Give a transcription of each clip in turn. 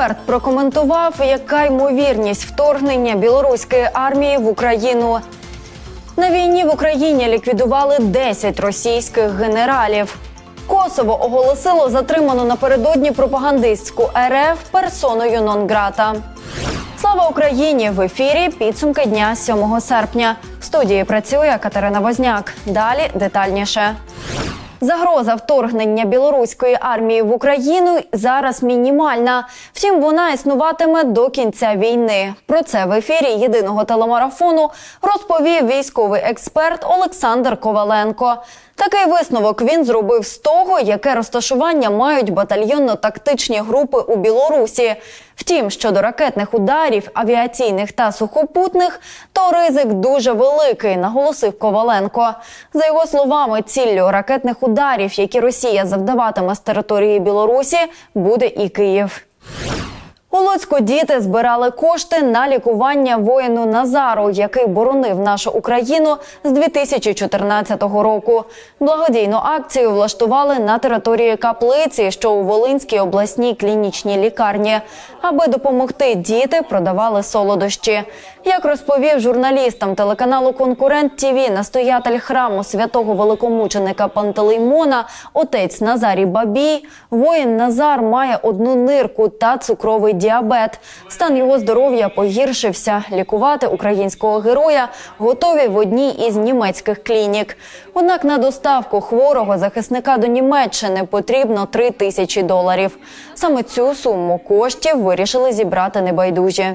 Експерт прокоментував, яка ймовірність вторгнення білоруської армії в Україну. На війні в Україні ліквідували 10 російських генералів. Косово оголосило затриману напередодні пропагандистську РФ персоною нон-грата. Слава Україні! В ефірі підсумки дня 7 серпня. В студії працює Катерина Возняк. Далі детальніше. Загроза вторгнення білоруської армії в Україну зараз мінімальна. Втім, вона існуватиме до кінця війни. Про це в ефірі єдиного телемарафону розповів військовий експерт Олександр Коваленко. Такий висновок він зробив з того, яке розташування мають батальйонно-тактичні групи у Білорусі. Втім, щодо ракетних ударів, авіаційних та сухопутних, то ризик дуже великий, наголосив Коваленко. За його словами, ціллю ракетних ударів, які Росія завдаватиме з території Білорусі, буде і Київ. У Луцьку діти збирали кошти на лікування воїну Назару, який боронив нашу Україну з 2014 року. Благодійну акцію влаштували на території каплиці, що у Волинській обласній клінічній лікарні. Аби допомогти, діти продавали солодощі. Як розповів журналістам телеканалу Конкурент ТІВІ настоятель храму святого великомученика Пантелеймона, отець Назарій Бабій, воїн Назар має одну нирку та цукровий діабет. Стан його здоров'я погіршився. Лікувати українського героя готові в одній із німецьких клінік. Однак на доставку хворого захисника до Німеччини потрібно 3 тисячі доларів. Саме цю суму коштів вирішили зібрати небайдужі.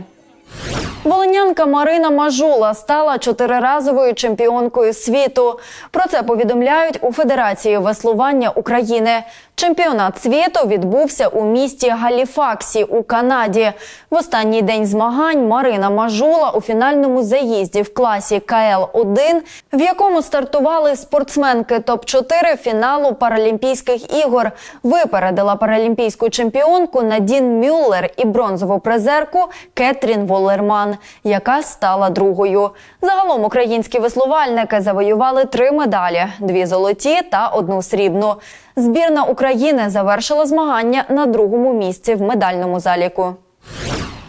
Волинянка Марина Мажула стала чотириразовою чемпіонкою світу. Про це повідомляють у Федерації веслування України. Чемпіонат світу відбувся у місті Галіфаксі у Канаді. В останній день змагань Марина Мажула у фінальному заїзді в класі КЛ-1, в якому стартували спортсменки топ-4 фіналу Паралімпійських ігор, випередила паралімпійську чемпіонку Надін Мюллер і бронзову призерку Кетрін Волерман, яка стала другою. Загалом українські веслувальники завоювали три медалі: дві золоті та одну срібну. Збірна України завершила змагання на другому місці в медальному заліку.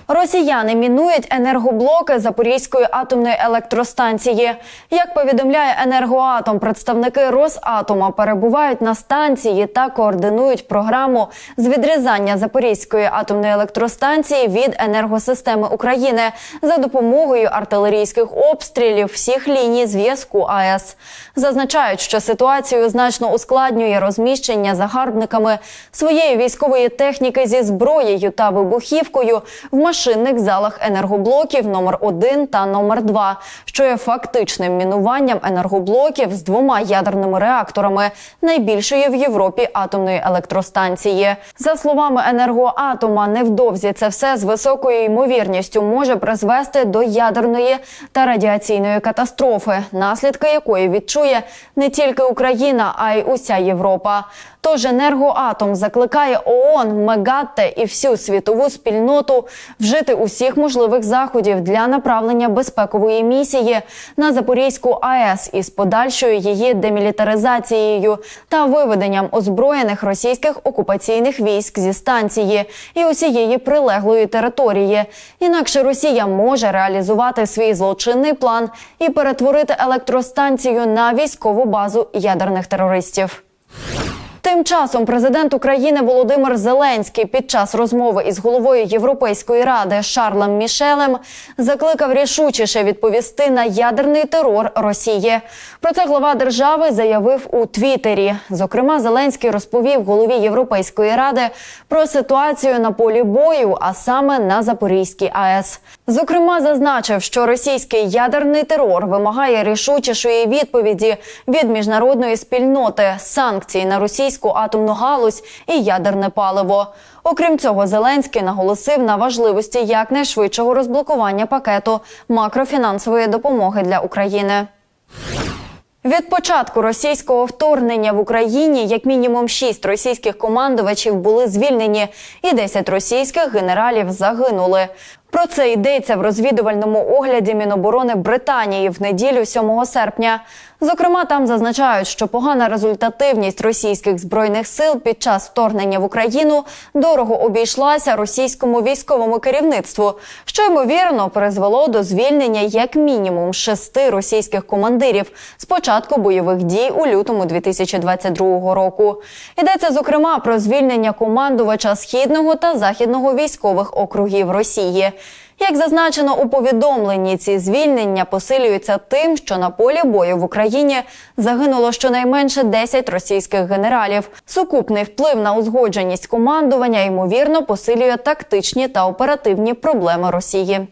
Росіяни мінують енергоблоки Запорізької атомної електростанції. Як повідомляє енергоатом, представники Росатома перебувають на станції та координують програму з відрізання Запорізької атомної електростанції від енергосистеми України за допомогою артилерійських обстрілів всіх ліній зв'язку АЕС. Зазначають, що ситуацію значно ускладнює розміщення загарбниками своєї військової техніки зі зброєю та вибухівкою в машинних залах енергоблоків номер 1 та номер 2 що є фактичним мінуванням енергоблоків з двома ядерними реакторами найбільшої в Європі атомної електростанції. За словами енергоатома, невдовзі це все з високою ймовірністю може призвести до ядерної та радіаційної катастрофи, наслідки якої відчує не тільки Україна, а й уся Європа. Тож енергоатом закликає ООН, МЕГАТТЕ і всю світову спільноту вжити усіх можливих заходів для направлення безпекової місії на Запорізьку АЕС із подальшою її демілітаризацією та виведенням озброєних російських окупаційних військ зі станції і усієї прилеглої території. Інакше Росія може реалізувати свій злочинний план і перетворити електростанцію на військову базу ядерних терористів. Тим часом президент України Володимир Зеленський під час розмови із головою Європейської ради Шарлем Мішелем закликав рішучіше відповісти на ядерний терор Росії. Про це глава держави заявив у Твіттері. Зокрема, Зеленський розповів голові Європейської ради про ситуацію на полі бою, а саме на Запорізькій АЕС. Зокрема, зазначив, що російський ядерний терор вимагає рішучішої відповіді від міжнародної спільноти санкцій на російську атомну галузь і ядерне паливо. Окрім цього, Зеленський наголосив на важливості якнайшвидшого розблокування пакету макрофінансової допомоги для України. Від початку російського вторгнення в Україні як мінімум шість російських командувачів були звільнені, і 10 російських генералів загинули. Про це йдеться в розвідувальному огляді Міноборони Британії в неділю 7 серпня. Зокрема, там зазначають, що погана результативність російських збройних сил під час вторгнення в Україну дорого обійшлася російському військовому керівництву, що ймовірно призвело до звільнення як мінімум шести російських командирів з початку бойових дій у лютому 2022 року. Йдеться зокрема про звільнення командувача східного та західного військових округів Росії. Як зазначено у повідомленні, ці звільнення посилюються тим, що на полі бою в Україні загинуло щонайменше 10 російських генералів. Сукупний вплив на узгодженість командування ймовірно посилює тактичні та оперативні проблеми Росії.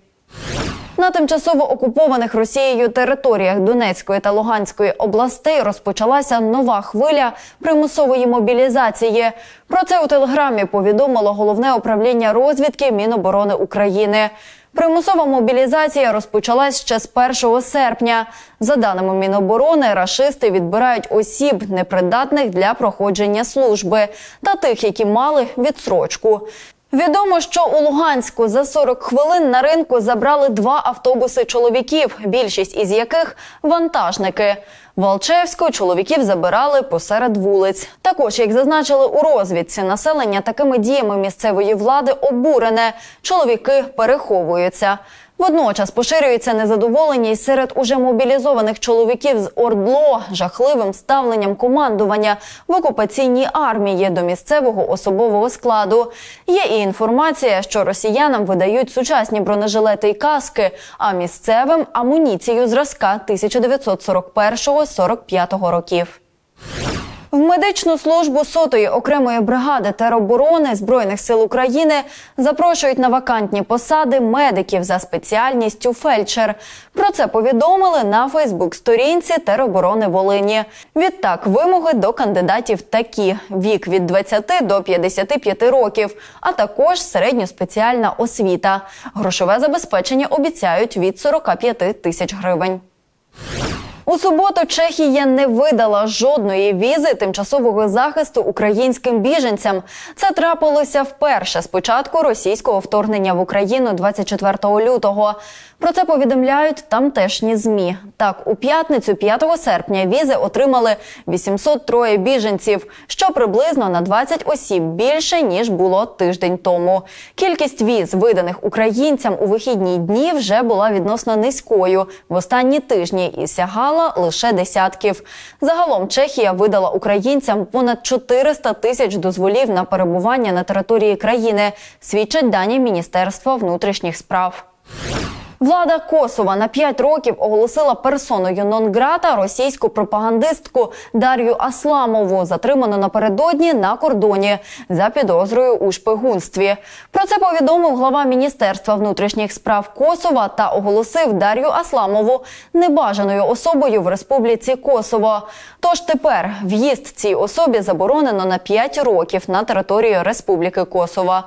На тимчасово окупованих Росією територіях Донецької та Луганської областей розпочалася нова хвиля примусової мобілізації. Про це у телеграмі повідомило головне управління розвідки Міноборони України. Примусова мобілізація розпочалась ще з 1 серпня. За даними Міноборони, рашисти відбирають осіб, непридатних для проходження служби, та тих, які мали відсрочку. Відомо, що у Луганську за 40 хвилин на ринку забрали два автобуси чоловіків, більшість із яких вантажники. Волчевську чоловіків забирали посеред вулиць. Також, як зазначили у розвідці, населення такими діями місцевої влади обурене. Чоловіки переховуються. Водночас поширюється незадоволеність серед уже мобілізованих чоловіків з ОРДЛО жахливим ставленням командування в окупаційній армії до місцевого особового складу. Є і інформація, що росіянам видають сучасні бронежилети й каски, а місцевим амуніцію зразка 1941-45 років. В медичну службу сотої окремої бригади тероборони збройних сил України запрошують на вакантні посади медиків за спеціальністю фельдшер. Про це повідомили на Фейсбук-сторінці тероборони Волині. Відтак вимоги до кандидатів такі: вік від 20 до 55 років, а також середньоспеціальна освіта. Грошове забезпечення обіцяють від 45 тисяч гривень. У суботу Чехія не видала жодної візи тимчасового захисту українським біженцям. Це трапилося вперше з початку російського вторгнення в Україну 24 лютого. Про це повідомляють тамтешні змі. Так, у п'ятницю, 5 серпня, візи отримали 803 біженців, що приблизно на 20 осіб більше ніж було тиждень тому. Кількість віз, виданих українцям у вихідні дні, вже була відносно низькою в останні тижні і сягала лише десятків. Загалом Чехія видала українцям понад 400 тисяч дозволів на перебування на території країни. Свідчать дані Міністерства внутрішніх справ. Влада Косова на 5 років оголосила персоною нон-грата російську пропагандистку Дар'ю Асламову, затриману напередодні на кордоні за підозрою у шпигунстві. Про це повідомив глава міністерства внутрішніх справ Косова та оголосив Дар'ю Асламову небажаною особою в Республіці Косово. Тож тепер в'їзд цій особі заборонено на 5 років на територію Республіки Косово.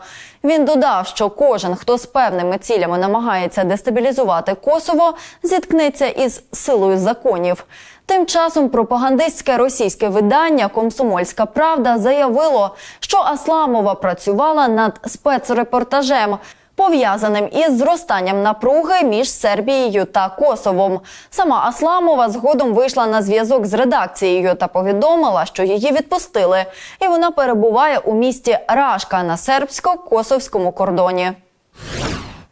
Він додав, що кожен, хто з певними цілями намагається дестабілізувати Косово, зіткнеться із силою законів. Тим часом пропагандистське російське видання Комсомольська Правда заявило, що Асламова працювала над спецрепортажем. Пов'язаним із зростанням напруги між Сербією та Косовом, сама Асламова згодом вийшла на зв'язок з редакцією та повідомила, що її відпустили, і вона перебуває у місті Рашка на сербсько-косовському кордоні.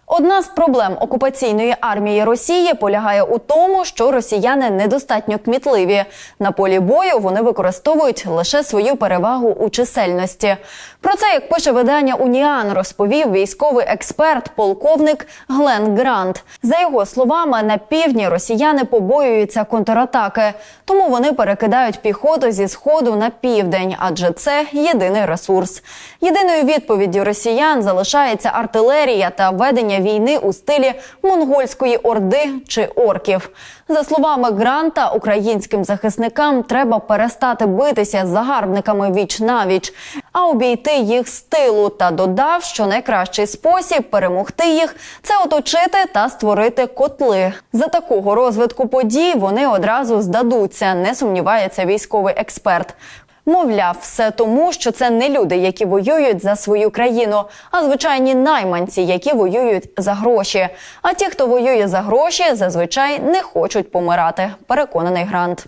Одна з проблем окупаційної армії Росії полягає у тому, що росіяни недостатньо кмітливі. На полі бою вони використовують лише свою перевагу у чисельності. Про це, як пише видання Уніан, розповів військовий експерт, полковник Глен Грант. За його словами, на півдні росіяни побоюються контратаки, тому вони перекидають піхоту зі сходу на південь, адже це єдиний ресурс. Єдиною відповіддю росіян залишається артилерія та ведення війни у стилі монгольської орди чи орків. За словами Гранта, українським захисникам треба перестати битися з загарбниками віч навіч, а обійти їх з тилу. Та додав, що найкращий спосіб перемогти їх це оточити та створити котли. За такого розвитку подій вони одразу здадуться, не сумнівається військовий експерт. Мовляв, все тому, що це не люди, які воюють за свою країну, а звичайні найманці, які воюють за гроші. А ті, хто воює за гроші, зазвичай не хочуть помирати. Переконаний грант.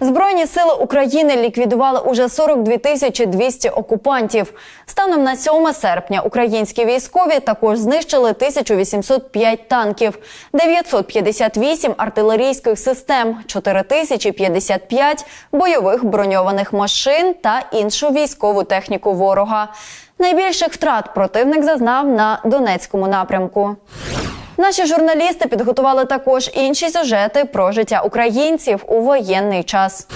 Збройні сили України ліквідували уже 42 тисячі 200 окупантів. Станом на 7 серпня українські військові також знищили 1805 танків, 958 артилерійських систем, 4055 бойових броньованих машин та іншу військову техніку ворога. Найбільших втрат противник зазнав на Донецькому напрямку. Наші журналісти підготували також інші сюжети про життя українців у воєнний час.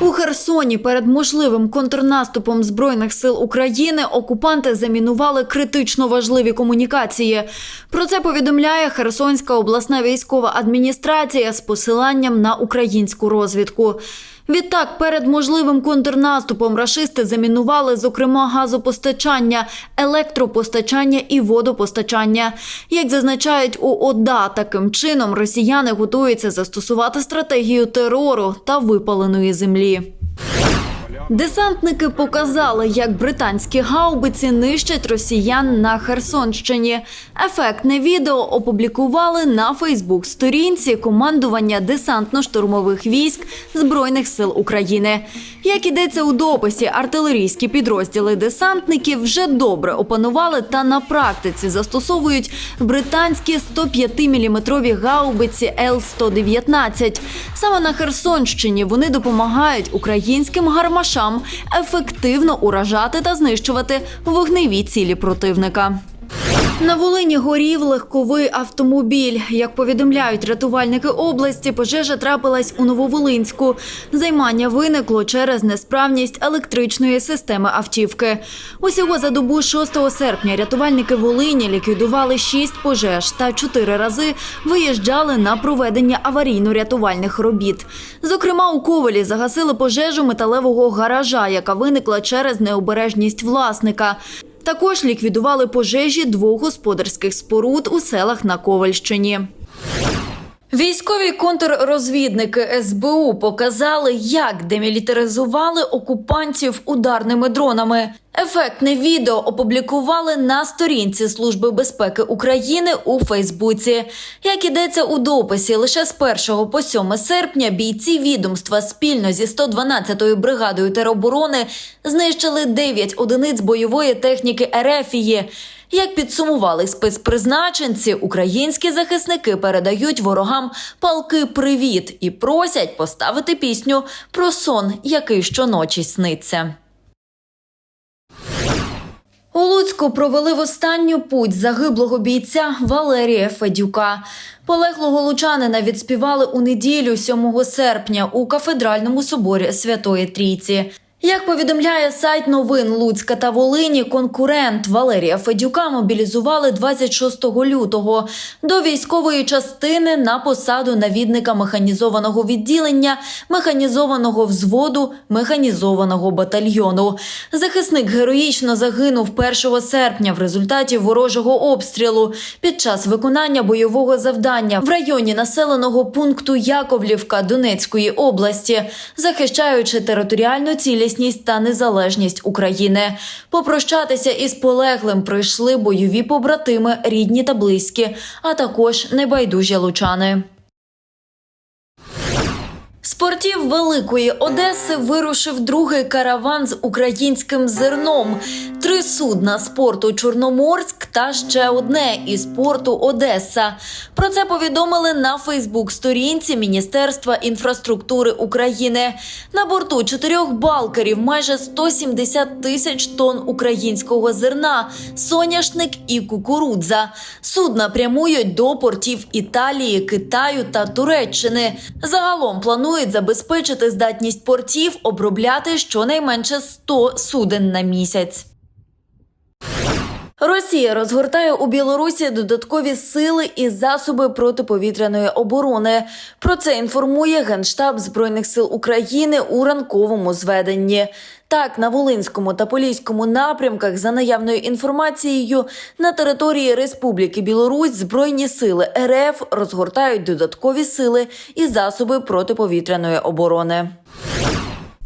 У Херсоні перед можливим контрнаступом збройних сил України окупанти замінували критично важливі комунікації. Про це повідомляє Херсонська обласна військова адміністрація з посиланням на українську розвідку. Відтак, перед можливим контрнаступом рашисти замінували, зокрема, газопостачання, електропостачання і водопостачання. Як зазначають у ОДА, таким чином росіяни готуються застосувати стратегію терору та випаленої землі. Десантники показали, як британські гаубиці нищать росіян на Херсонщині. Ефектне відео опублікували на Фейсбук-сторінці командування десантно-штурмових військ Збройних сил України. Як ідеться у дописі, артилерійські підрозділи десантників вже добре опанували та на практиці застосовують британські 105-мм гаубиці Л-119. Саме на Херсонщині вони допомагають українським гармашам ефективно уражати та знищувати вогневі цілі противника. На Волині горів легковий автомобіль. Як повідомляють рятувальники області, пожежа трапилась у Нововолинську. Займання виникло через несправність електричної системи автівки. Усього за добу 6 серпня рятувальники Волині ліквідували 6 пожеж та 4 рази виїжджали на проведення аварійно-рятувальних робіт. Зокрема, у Ковелі загасили пожежу металевого гаража, яка виникла через необережність власника. Також ліквідували пожежі двох господарських споруд у селах на Ковальщині. Військові контррозвідники СБУ показали, як демілітаризували окупантів ударними дронами. Ефектне відео опублікували на сторінці Служби безпеки України у Фейсбуці. Як ідеться у дописі, лише з 1 по 7 серпня бійці відомства спільно зі 112-ю бригадою тероборони знищили 9 одиниць бойової техніки Ерефії. Як підсумували спецпризначенці, українські захисники передають ворогам палки привіт і просять поставити пісню про сон, який щоночі сниться. У Луцьку провели в останню путь загиблого бійця Валерія Федюка. Полеглого лучанина відспівали у неділю 7 серпня у кафедральному соборі Святої Трійці. Як повідомляє сайт новин Луцька та Волині, конкурент Валерія Федюка мобілізували 26 лютого до військової частини на посаду навідника механізованого відділення, механізованого взводу, механізованого батальйону. Захисник героїчно загинув 1 серпня в результаті ворожого обстрілу під час виконання бойового завдання в районі населеного пункту Яковлівка Донецької області, захищаючи територіальну цілісність та незалежність України. Попрощатися із полеглим прийшли бойові побратими, рідні та близькі, а також небайдужі лучани. Портів Великої Одеси вирушив другий караван з українським зерном. Три судна з порту Чорноморськ та ще одне із порту Одеса. Про це повідомили на Фейсбук-сторінці Міністерства інфраструктури України. На борту чотирьох балкерів майже 170 тисяч тонн українського зерна, соняшник і кукурудза. Судна прямують до портів Італії, Китаю та Туреччини. Загалом планують забезпечити здатність портів обробляти щонайменше 100 суден на місяць. Росія розгортає у Білорусі додаткові сили і засоби протиповітряної оборони. Про це інформує Генштаб Збройних сил України у ранковому зведенні. Так, на Волинському та Поліському напрямках, за наявною інформацією, на території Республіки Білорусь Збройні сили РФ розгортають додаткові сили і засоби протиповітряної оборони.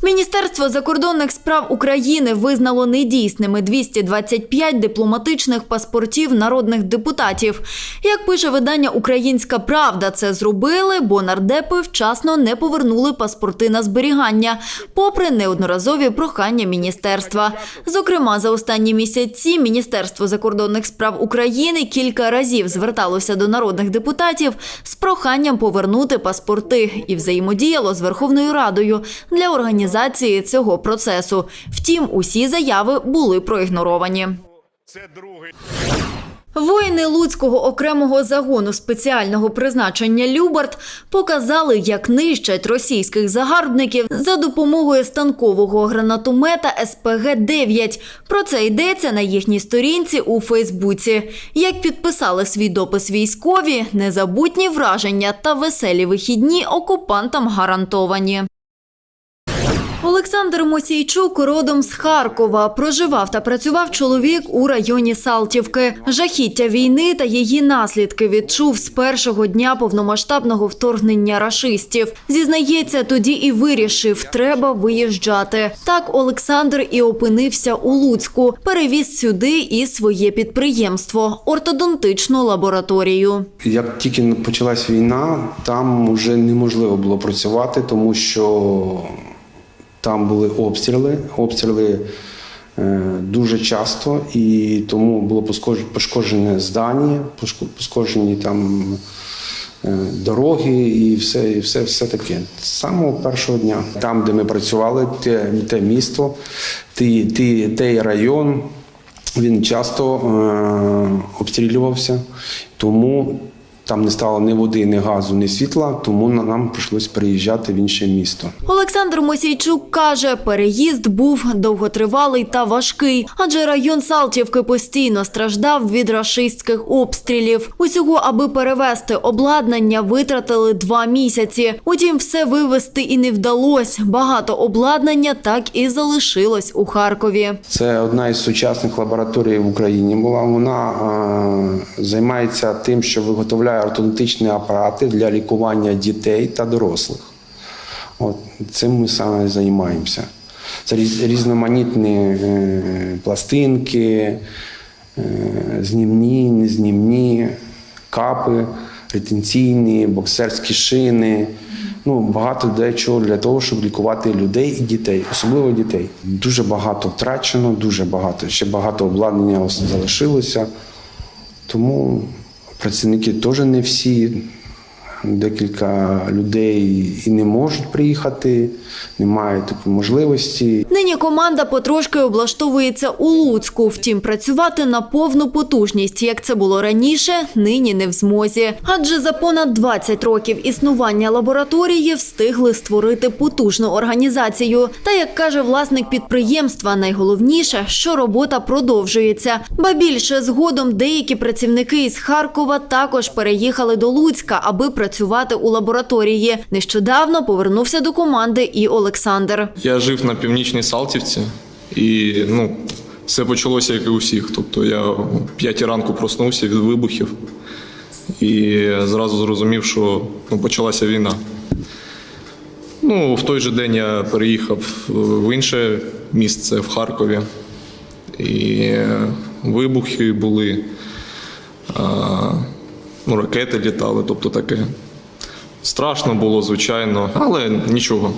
Міністерство закордонних справ України визнало недійсними 225 дипломатичних паспортів народних депутатів. Як пише видання Українська Правда, це зробили, бо нардепи вчасно не повернули паспорти на зберігання, попри неодноразові прохання міністерства. Зокрема, за останні місяці Міністерство закордонних справ України кілька разів зверталося до народних депутатів з проханням повернути паспорти і взаємодіяло з Верховною Радою для організації цього процесу. Втім, усі заяви були проігноровані. Це другий. Воїни Луцького окремого загону спеціального призначення Любард показали, як нищать російських загарбників за допомогою станкового гранатомета СПГ-9. Про це йдеться на їхній сторінці у Фейсбуці. Як підписали свій допис військові, незабутні враження та веселі вихідні окупантам гарантовані. Олександр Мосійчук родом з Харкова. Проживав та працював чоловік у районі Салтівки. Жахіття війни та її наслідки відчув з першого дня повномасштабного вторгнення рашистів. Зізнається, тоді і вирішив, треба виїжджати. Так Олександр і опинився у Луцьку. Перевіз сюди і своє підприємство ортодонтичну лабораторію. Як тільки почалась війна, там вже неможливо було працювати, тому що там були обстріли, обстріли е, дуже часто, і тому було пошкоджене здання, пошкоджені там е, дороги і все, і все, все таке. З самого першого дня. Там, де ми працювали, те, те місто, ті, ті, той район, він часто е, обстрілювався, тому там не стало ні води, ні газу, ні світла, тому нам прийшлось переїжджати в інше місто. Олександр Мосійчук каже, переїзд був довготривалий та важкий, адже район Салтівки постійно страждав від рашистських обстрілів. Усього, аби перевезти обладнання, витратили два місяці. Утім, все вивезти і не вдалось. Багато обладнання так і залишилось у Харкові. Це одна із сучасних лабораторій в Україні була. Вона е, займається тим, що виготовляє ортодонтичні апарати для лікування дітей та дорослих. От цим ми саме займаємося. Це різ- різноманітні е, пластинки, е, знімні, незнімні, капи, ретенційні, боксерські шини. Ну, багато дечого для того, щоб лікувати людей і дітей, особливо дітей. Дуже багато втрачено, дуже багато. Ще багато обладнання залишилося. Тому працівники теж не всі. Декілька людей і не можуть приїхати, немає такої можливості. Нині команда потрошки облаштовується у Луцьку. Втім, працювати на повну потужність, як це було раніше, нині не в змозі. Адже за понад 20 років існування лабораторії встигли створити потужну організацію. Та як каже власник підприємства, найголовніше, що робота продовжується. Ба більше згодом деякі працівники із Харкова також переїхали до Луцька, аби працювати у лабораторії. Нещодавно повернувся до команди і Олександр. Я жив на північній Салтівці, і ну, все почалося як і у всіх. Тобто я о п'ятій ранку проснувся від вибухів і зразу зрозумів, що ну, почалася війна. Ну, в той же день я переїхав в інше місце в Харкові. І е, вибухи були, ну, ракети літали, тобто таке. Страшно було, звичайно, але нічого.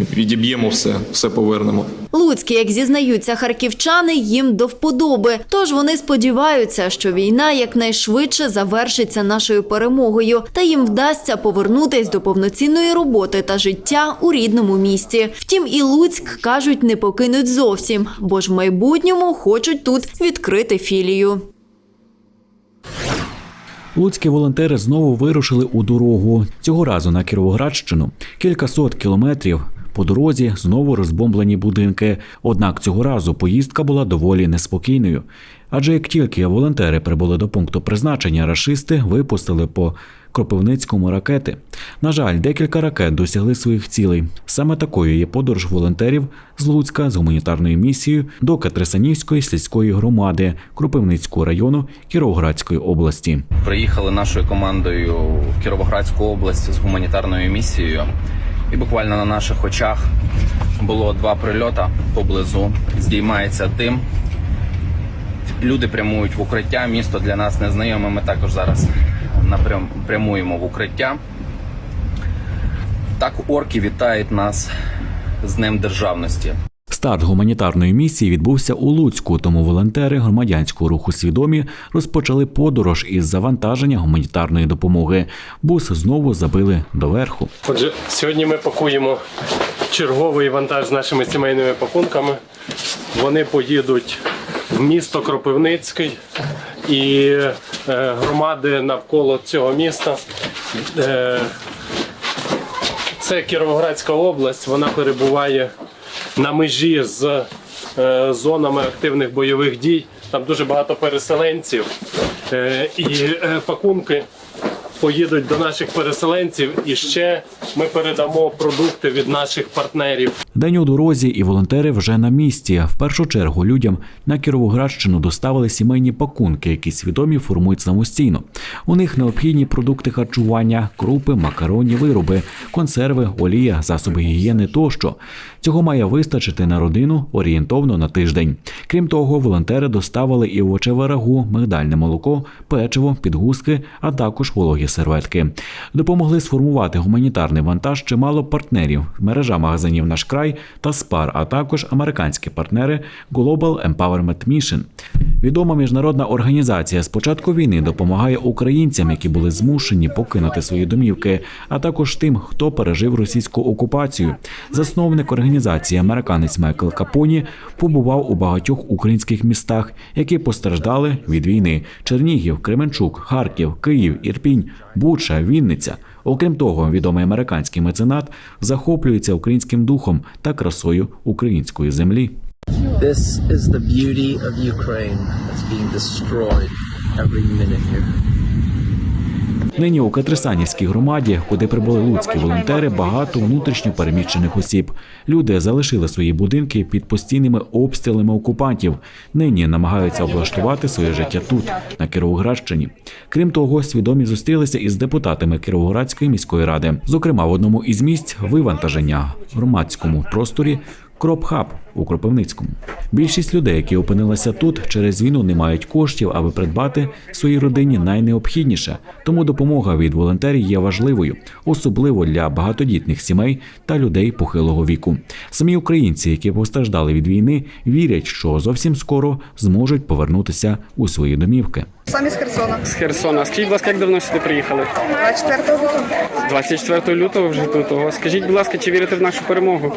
Відіб'ємо все, все повернемо. Луцькі, як зізнаються харківчани, їм до вподоби. Тож вони сподіваються, що війна якнайшвидше завершиться нашою перемогою, та їм вдасться повернутись до повноцінної роботи та життя у рідному місті. Втім, і Луцьк кажуть, не покинуть зовсім, бо ж в майбутньому хочуть тут відкрити філію. Луцькі волонтери знову вирушили у дорогу. Цього разу на Кіровоградщину. Кілька сот кілометрів. По дорозі знову розбомблені будинки. Однак цього разу поїздка була доволі неспокійною. Адже як тільки волонтери прибули до пункту призначення, рашисти випустили по Кропивницькому ракети. На жаль, декілька ракет досягли своїх цілей. Саме такою є подорож волонтерів з Луцька з гуманітарною місією до Катрисанівської сільської громади Кропивницького району Кіровоградської області. Приїхали нашою командою в Кіровоградську область з гуманітарною місією. І буквально на наших очах було два прильота поблизу. Здіймається дим. Люди прямують в укриття. Місто для нас незнайоме. Ми також зараз напрям прямуємо в укриття. Так орки вітають нас з Днем Державності. Старт гуманітарної місії відбувся у Луцьку, тому волонтери громадянського руху свідомі розпочали подорож із завантаження гуманітарної допомоги. Бус знову забили доверху. Отже, сьогодні ми пакуємо черговий вантаж з нашими сімейними пакунками. Вони поїдуть в місто Кропивницький і е, громади навколо цього міста. Е, це Кіровоградська область, вона перебуває на межі з е, зонами активних бойових дій. Там дуже багато переселенців. Е, і е, пакунки поїдуть до наших переселенців, і ще ми передамо продукти від наших партнерів. День у дорозі, і волонтери вже на місці. В першу чергу людям на Кіровоградщину доставили сімейні пакунки, які свідомі формують самостійно. У них необхідні продукти харчування, крупи, макаронні вироби, консерви, олія, засоби гігієни тощо. Цього має вистачити на родину орієнтовно на тиждень. Крім того, волонтери доставили і овочеве рагу, мигдальне молоко, печиво, підгузки, а також вологі серветки. Допомогли сформувати гуманітарний вантаж чимало партнерів, мережа магазинів Наш край та СПАР, а також американські партнери Global Empowerment Mission. Відома міжнародна організація з початку війни допомагає українцям, які були змушені покинути свої домівки, а також тим, хто пережив російську окупацію. Засновник організації американець Майкл Капоні побував у багатьох українських містах, які постраждали від війни: Чернігів, Кременчук, Харків, Київ, Ірпінь, Буча, Вінниця. Окрім того, відомий американський меценат захоплюється українським духом та красою української землі. This is the beauty of Ukraine that's being destroyed every minute here. Нині у Катрисанівській громаді, куди прибули луцькі волонтери, багато внутрішньо переміщених осіб. Люди залишили свої будинки під постійними обстрілами окупантів. Нині намагаються облаштувати своє життя тут, на Кіровоградщині. Крім того, свідомі зустрілися із депутатами Кіровоградської міської ради. Зокрема, в одному із місць вивантаження в громадському просторі. Кропхаб у Кропивницькому. Більшість людей, які опинилися тут, через війну не мають коштів, аби придбати своїй родині найнеобхідніше. Тому допомога від волонтерів є важливою, особливо для багатодітних сімей та людей похилого віку. Самі українці, які постраждали від війни, вірять, що зовсім скоро зможуть повернутися у свої домівки. Самі з Херсона. з Херсона. Скажіть, будь ласка, як давно сюди приїхали? 24 лютого. 24 лютого вже тут. Ого. Скажіть, будь ласка, чи вірите в нашу перемогу?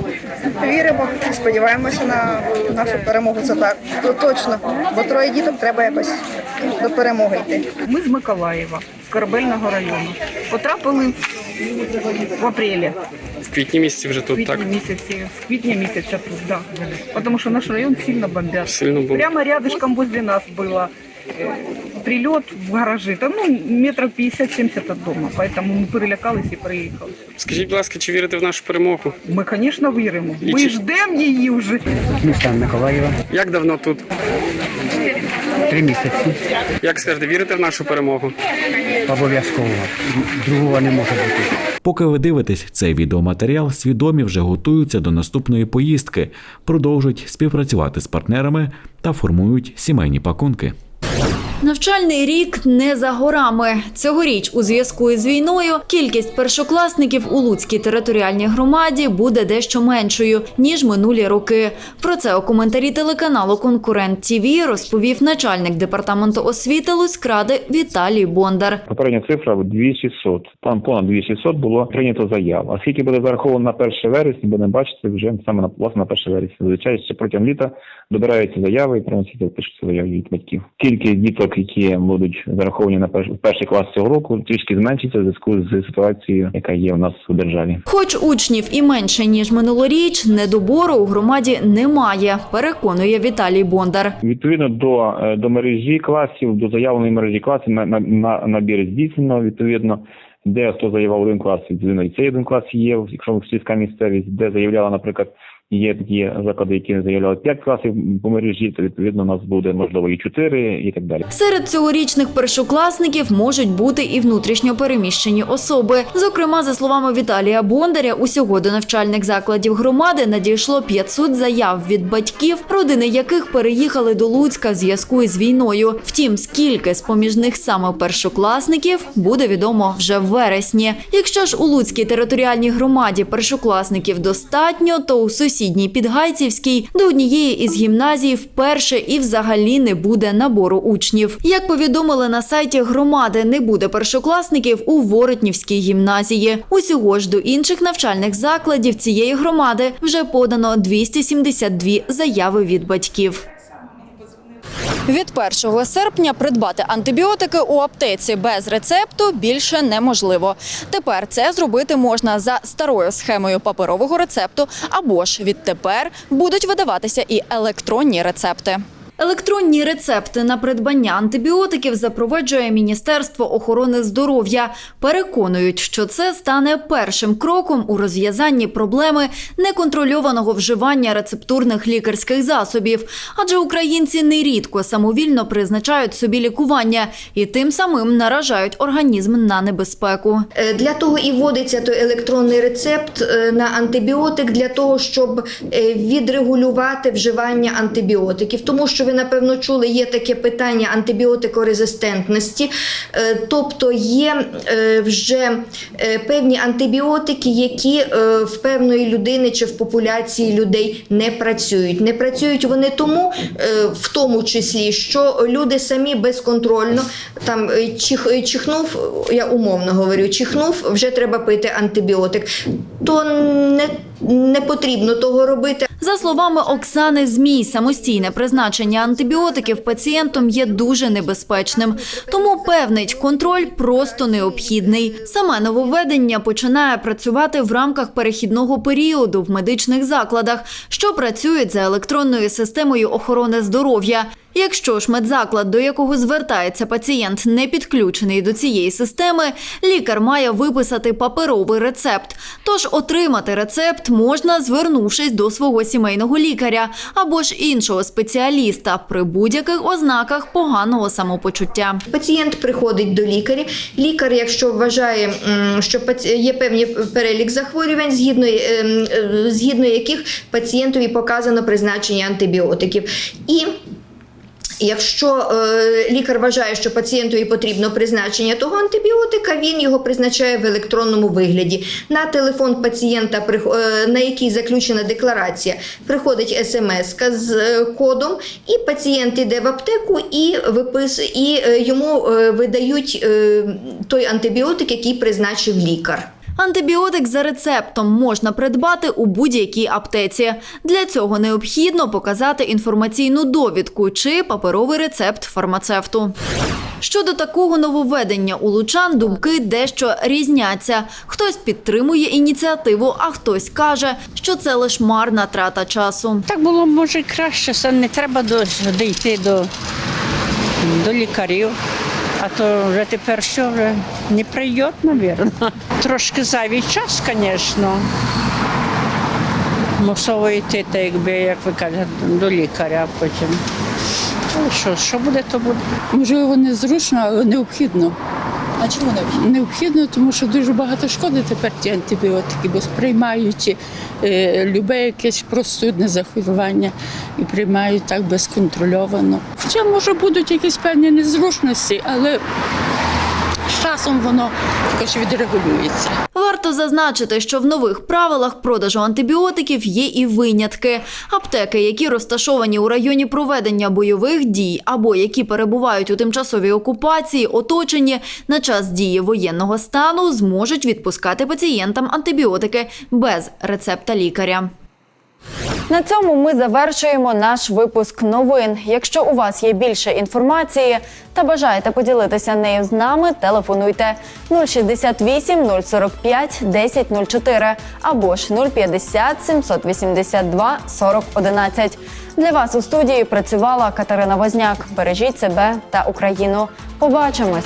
Віримо, сподіваємося на нашу перемогу. Це так. То точно. Бо троє діток треба якось до перемоги йти. Ми з Миколаєва, з Корабельного району. Потрапили в апрелі, В квітні місяці вже тут так. квітні місяці, в квітні місяця тут, да, були. Тому що наш район сильно бомбят. Сильно було. Прямо рядышком возле нас было прилет в гаражі. Там ну, метрів 50-70 від дому. Поэтому ми перелякались і приїхали. Скажіть, будь ласка, чи вірите в нашу перемогу? Ми, звісно, віримо. І Ми чи- ждемо її вже. Міста Миколаєва Як давно тут? три місяці. Як скажете, вірите в нашу перемогу? Обов'язково. Другого не може бути. Поки ви дивитесь цей відеоматеріал, свідомі вже готуються до наступної поїздки, продовжують співпрацювати з партнерами та формують сімейні пакунки. Thank you Навчальний рік не за горами. Цьогоріч, у зв'язку із війною, кількість першокласників у Луцькій територіальній громаді буде дещо меншою ніж минулі роки. Про це у коментарі телеканалу Конкурент ТІВІ розповів начальник департаменту освіти Луцькради Віталій Бондар. Попередня цифра 2600. Там понад 2600 було прийнято заяв. А скільки буде зараховано на 1 вересня, будемо бачити вже саме на власне на 1 вересня. Зазвичай ще протягом літа добираються заяви і приносяться пишуться заяви від батьків. Кількість діток, які будуть зараховані на перш- перший клас цього року, трішки зменшиться в зв'язку з ситуацією, яка є у нас у державі. Хоч учнів і менше ніж минулоріч, недобору у громаді немає. Переконує Віталій Бондар. Відповідно до, е, до мережі класів, до заявленої мережі класів на, на, на набір здійснено. Відповідно, де хто заявляв один клас, відповідно і цей один клас є, якщо сільська місцевість, де заявляла, наприклад, Є такі заклади, які заявляли 5 класів по мережі, то відповідно у нас буде можливо і 4 і так далі. Серед цьогорічних першокласників можуть бути і внутрішньо переміщені особи. Зокрема, за словами Віталія Бондаря, усього до навчальних закладів громади надійшло 500 заяв від батьків, родини яких переїхали до Луцька в зв'язку із війною. Втім, скільки з поміж них саме першокласників буде відомо вже в вересні. Якщо ж у Луцькій територіальній громаді першокласників достатньо, то у сусідній Підгайцівській до однієї із гімназій вперше і взагалі не буде набору учнів. Як повідомили на сайті громади, не буде першокласників у Воротнівській гімназії. Усього ж до інших навчальних закладів цієї громади вже подано 272 заяви від батьків. Від 1 серпня придбати антибіотики у аптеці без рецепту більше неможливо. Тепер це зробити можна за старою схемою паперового рецепту або ж відтепер будуть видаватися і електронні рецепти. Електронні рецепти на придбання антибіотиків запроваджує Міністерство охорони здоров'я. Переконують, що це стане першим кроком у розв'язанні проблеми неконтрольованого вживання рецептурних лікарських засобів. Адже українці нерідко самовільно призначають собі лікування і тим самим наражають організм на небезпеку. Е, Для того і вводиться той електронний рецепт е, на антибіотик для того, щоб е, відрегулювати вживання антибіотиків. Тому що ви напевно чули, є таке питання антибіотикорезистентності, Е, тобто є е, вже е, певні антибіотики, які в певної людини чи в популяції людей не працюють. Не працюють вони тому, в тому числі, що люди самі безконтрольно там чих, чихнув, я умовно говорю, чихнув, вже треба пити антибіотик. То не, не потрібно того робити. За словами Оксани Змій, самостійне призначення антибіотиків пацієнтом є дуже небезпечним. Тому певнить контроль просто необхідний. Саме нововведення починає працювати в рамках перехідного періоду в медичних закладах, що працюють за електронною системою охорони здоров'я. Якщо ж медзаклад, до якого звертається пацієнт, не підключений до цієї системи, лікар має виписати паперовий рецепт. Тож отримати рецепт можна, звернувшись до свого сімейного лікаря або ж іншого спеціаліста при будь-яких ознаках поганого самопочуття. Пацієнт приходить до лікаря. Лікар, якщо вважає, що є певний перелік захворювань, згідно, ем, е, згідно яких пацієнтові показано призначення антибіотиків. І Якщо е, лікар вважає, що пацієнтові потрібно призначення того антибіотика, він його призначає в електронному вигляді. На телефон пацієнта, е, на який заключена декларація, приходить смс з е, кодом, і пацієнт йде в аптеку і випис, і е, йому видають той антибіотик, який призначив лікар. Антибіотик за рецептом можна придбати у будь-якій аптеці. Для цього необхідно показати інформаційну довідку чи паперовий рецепт фармацевту. Щодо такого нововведення у лучан думки дещо різняться. Хтось підтримує ініціативу, а хтось каже, що це лише марна трата часу. Так було може краще, це не треба дійти до, до лікарів. А то вже тепер що вже не прийде, мабуть. Трошки зайвий час, звісно. Мусово йти, так якби, як ви кажете, до лікаря потім. Але що, що буде, то буде. Можливо, незручно, але необхідно. А чому не? Необхідно, тому що дуже багато шкоди тепер ті антибіотики, бо сприймають е, любе якесь простудне захворювання і приймають так безконтрольовано. Хоча, може, будуть якісь певні незручності, але з часом воно також відрегулюється. Варто зазначити, що в нових правилах продажу антибіотиків є і винятки. Аптеки, які розташовані у районі проведення бойових дій або які перебувають у тимчасовій окупації, оточені на час дії воєнного стану, зможуть відпускати пацієнтам антибіотики без рецепта лікаря. На цьому ми завершуємо наш випуск новин. Якщо у вас є більше інформації та бажаєте поділитися нею з нами, телефонуйте 068 045 1004 або ж 050 782 40 11. Для вас у студії працювала Катерина Возняк. Бережіть себе та Україну. Побачимось.